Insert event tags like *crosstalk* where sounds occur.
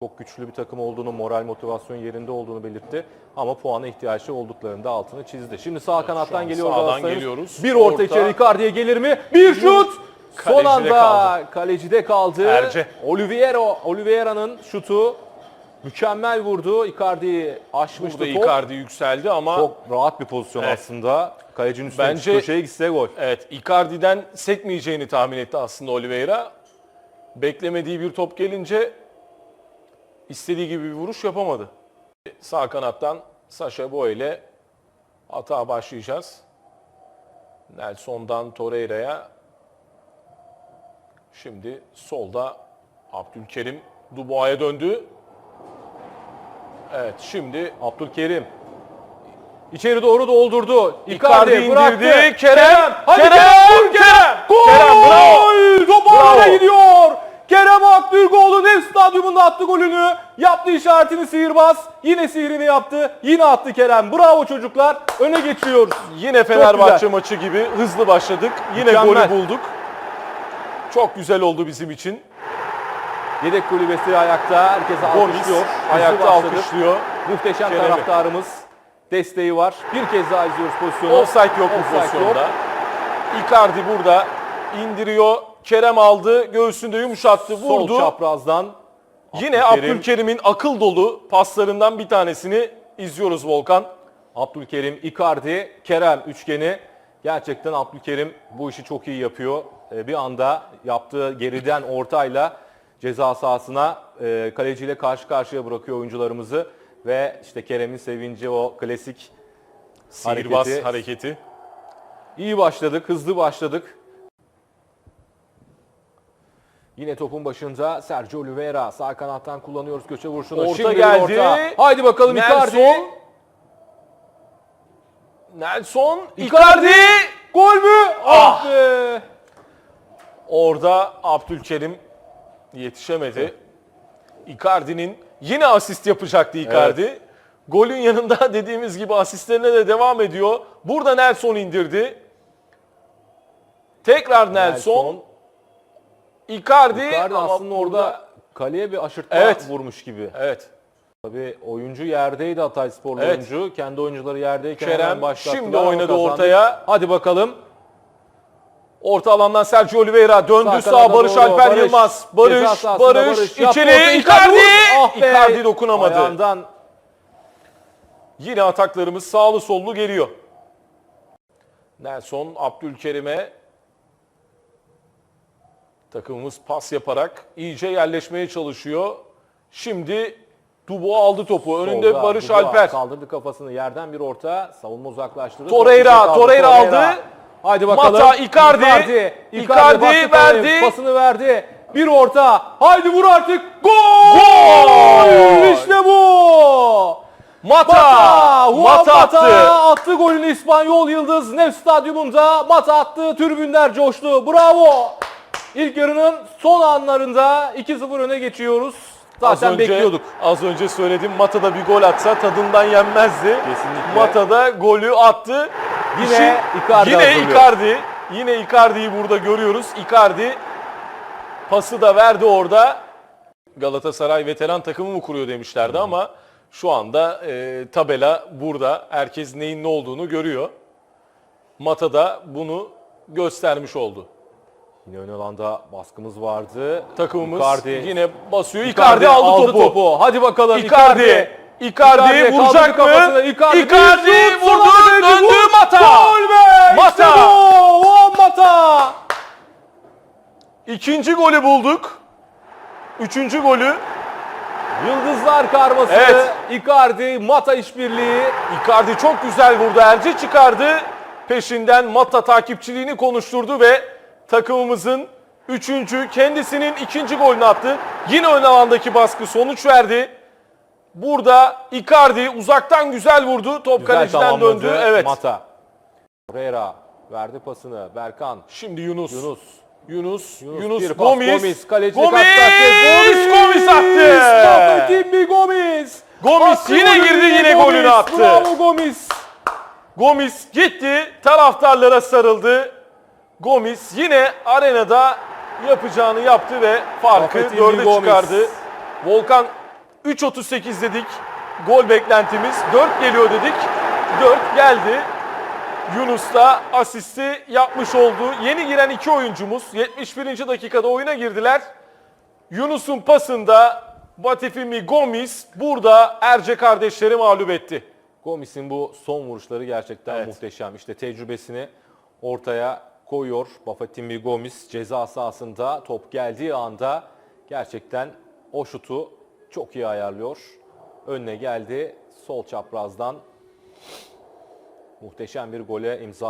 çok güçlü bir takım olduğunu, moral motivasyon yerinde olduğunu belirtti. Ama puana ihtiyaçları olduklarında altını çizdi. Şimdi sağ kanattan an geliyor geliyoruz. Bir orta, Orta. içeri Icardi'ye gelir mi? Bir şut! Son anda kaldı. kalecide kaldı. Erce. Oliveira, Oliveira'nın şutu mükemmel vurdu. Icardi'yi aşmıştı Burada top. Icardi yükseldi ama Çok rahat bir pozisyon Evet. aslında. Kalecinin üstüne Bence- köşeye gitse gol. evet Icardi'den sekmeyeceğini tahmin etti aslında Oliveira. Beklemediği bir top gelince istediği gibi bir vuruş yapamadı. Sağ kanattan Sasha Boy ile hata başlayacağız. Nelson'dan Torreira'ya. Şimdi solda Abdülkerim Dubois'a döndü. Evet şimdi Abdülkerim. İçeri doğru doldurdu. Icardi Icardi bıraktı. indirdi. Kerem, Hadi Kerem, Kerem, vur Kerem. Gol! Kerem, bravo. Top Bravo. ağlara gidiyor. Kerem Dev Stadyumunda attı golünü. Yaptı işaretini sihirbaz. Yine sihrini yaptı. Yine attı Kerem. Bravo çocuklar. Öne geçiyoruz. Yine Fenerbahçe güzel. maçı gibi hızlı başladık. Yine Mükemmel. golü bulduk. Çok güzel oldu bizim için. Yedek kulübesi ayakta. Herkese Gomis alkışlıyor. Ayakta başladık. alkışlıyor. Muhteşem Kerem'i. taraftarımız. Desteği var. Bir kez daha izliyoruz pozisyonu. Offside yok bu pozisyonda. yok. Icardi burada indiriyor. Kerem aldı. Göğsünde yumuşattı. Sol Vurdu. çaprazdan. Yine Abdülkerim. Abdülkerim'in akıl dolu paslarından bir tanesini izliyoruz Volkan. Abdülkerim, Icardi, Kerem üçgeni. Gerçekten Abdülkerim bu işi çok iyi yapıyor. Ee, Bir anda yaptığı geriden ortayla ceza sahasına e, kaleciyle karşı karşıya bırakıyor oyuncularımızı. Ve işte Kerem'in sevinci o klasik Sihirbaz Hareketi. hareketi. İyi başladık, hızlı başladık. Yine topun başında Sergio Oliveira sağ kanattan kullanıyoruz köşe vuruşunu. Orta Şimdi geldi. orta. Haydi bakalım Icardi. Nelson. Nelson. Icardi. Icardi. Gol mü? Ah be. Orada Abdülkerim yetişemedi. Icardi'nin yine asist yapacaktı Icardi. Golün yanında *laughs* dediğimiz gibi asistlerine de devam ediyor. Burada Nelson indirdi. Tekrar Nelson. Nelson. Icardi, Icardi ama aslında orada burada- kaleye bir aşırtma Evet. vurmuş gibi. Evet. Tabii oyuncu yerdeydi Hatay Sporlu Evet. oyuncu. Kendi oyuncuları yerdeyken Kerem başlattılar. şimdi oynadı Kazandı. ortaya. Hadi bakalım. Orta alandan Sergio Oliveira döndü Sağ sağ, kanada Barış doğru. Alper Barış. Yılmaz. Ceza Barış, sahasında Barış, Barış. Yaptı içeri. Icardi. Ah be. Icardi dokunamadı. Ayağından Yine ataklarımız sağlı sollu geliyor. Nelson Abdülkerim'e takımımız pas yaparak iyice yerleşmeye çalışıyor. Şimdi Dubo aldı topu. Önünde solda Barış Dubois Alper. Kaldırdı kafasını yerden bir orta. Savunma uzaklaştırdı. Torreira. Torreira aldı. Haydi bakalım. Mata, Icardi. Icardi, Icardi baktı verdi. Pasını verdi. Bir orta. Haydi vur artık. Gol! Gol! İşte bu. Mata! Mata, Juan Mata Mata attı. attı golünü İspanyol Yıldız Nef Stadyumunda Mata attı. Tribünler coştu. Bravo. İlk yarının son anlarında 2-0 öne geçiyoruz. Az Zaten önce, bekliyorduk. Az önce söyledim Mata'da bir gol atsa tadından yenmezdi. Kesinlikle. Mata'da golü attı. Yine İşin- Icardi Yine hazırlıyor. Icardi. Yine Icardi'yi burada görüyoruz. Icardi pası da verdi orada. Galatasaray veteran takımı mı kuruyor demişlerdi ama şu anda e, tabela burada. Herkes neyin ne olduğunu görüyor. Mata da bunu göstermiş oldu. Yine ön alanda baskımız vardı. Takımımız Icardi. yine basıyor. Icardi, aldı, topu. Hadi bakalım Icardi. Icardi, Icardi vuracak kaldırdı mı? Icardi, Icardi, vurdu, döndü vur. Mata. Gol be! Mata. İşte bu! Juan Mata! İkinci golü bulduk. Üçüncü golü. Yıldızlar karması. Evet. Icardi, Mata işbirliği. Icardi çok güzel vurdu. Erce çıkardı. Peşinden Mata takipçiliğini konuşturdu ve takımımızın üçüncü, kendisinin ikinci golünü attı. Yine ön alandaki baskı sonuç verdi. Burada Icardi uzaktan güzel vurdu. Top Güzel kaleciden döndü. Evet. Mata. Torreira verdi pasını. Berkan. Şimdi Yunus. Yunus. Yunus, Yunus, Yunus, pas, Gomis, Gomis, kaleci Gomis, karşılaştı. Gomis attı. Mustafa Gomis. Gomis Attı yine girdi, yine Gomis. golünü attı. Bravo Gomis. Gomis gitti, taraftarlara sarıldı. Gomis yine arenada yapacağını yaptı ve farkı dörde Gomis. çıkardı. Volkan 3.38 dedik. Gol beklentimiz. 4 geliyor dedik. 4 geldi. Yunus da asisti yapmış oldu. Yeni giren iki oyuncumuz 71. dakikada oyuna girdiler. Yunus'un pasında Batifimi Gomis burada Erce kardeşleri mağlup etti. Gomis'in bu son vuruşları gerçekten Evet. muhteşem. İşte tecrübesini ortaya koyuyor. Bafatimi Gomis ceza sahasında top geldiği anda gerçekten o şutu çok iyi ayarlıyor. Önüne geldi. Sol çaprazdan muhteşem bir gole imza